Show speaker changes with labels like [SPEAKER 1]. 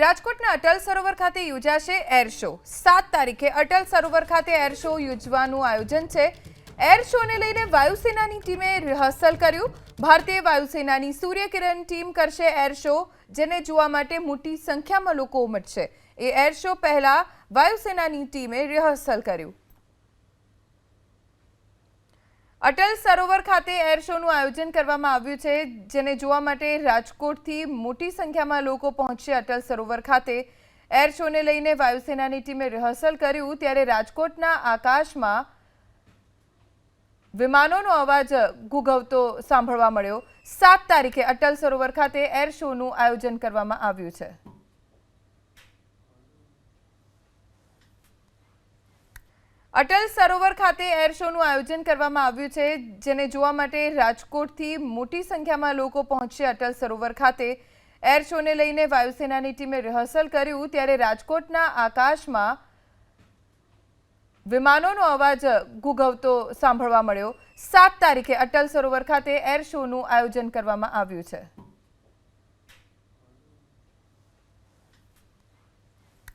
[SPEAKER 1] રાજકોટના અટલ સરોવર ખાતે યોજાશે એર શો સાત તારીખે અટલ સરોવર ખાતે એર શો યોજવાનું આયોજન છે. એર શોને લઈને વાયુસેનાની ટીમે રિહર્સલ કર્યું. ભારતીય વાયુસેનાની સૂર્યકિરણ ટીમ કરશે એર શો જેને જોવા માટે મોટી સંખ્યામાં લોકો ઉમટશે. એ એર શો પહેલા વાયુસેનાની ટીમે રિહર્સલ કર્યું. અટલ સરોવર ખાતે એર શોનું આયોજન કરવામાં આવ્યું છે, જેને જોવા માટે રાજકોટથી મોટી સંખ્યામાં લોકો પહોંચશે અટલ સરોવર ખાતે એર શોને લઈને વાયુસેનાની ટીમે રિહર્સલ કર્યું, ત્યારે રાજકોટના આકાશમાં વિમાનોનો અવાજ ગુગવતો સાંભળવા મળ્યો. સાત તારીખે અટલ સરોવર ખાતે એર શોનું આયોજન કરવામાં આવ્યું છે. અટલ સરોવર ખાતે એર શોનું આયોજન કરવામાં આવ્યું છે, જેને જોવા માટે રાજકોટથી મોટી સંખ્યામાં લોકો પહોંચશે અટલ સરોવર ખાતે. એર શોને લઈને વાયુસેનાની ટીમે રિહર્સલ કર્યું, ત્યારે રાજકોટના આકાશમાં વિમાનોનો અવાજ ગુગવતો સાંભળવા મળ્યો. સાત તારીખે અટલ સરોવર ખાતે એર શોનું આયોજન કરવામાં આવ્યું છે.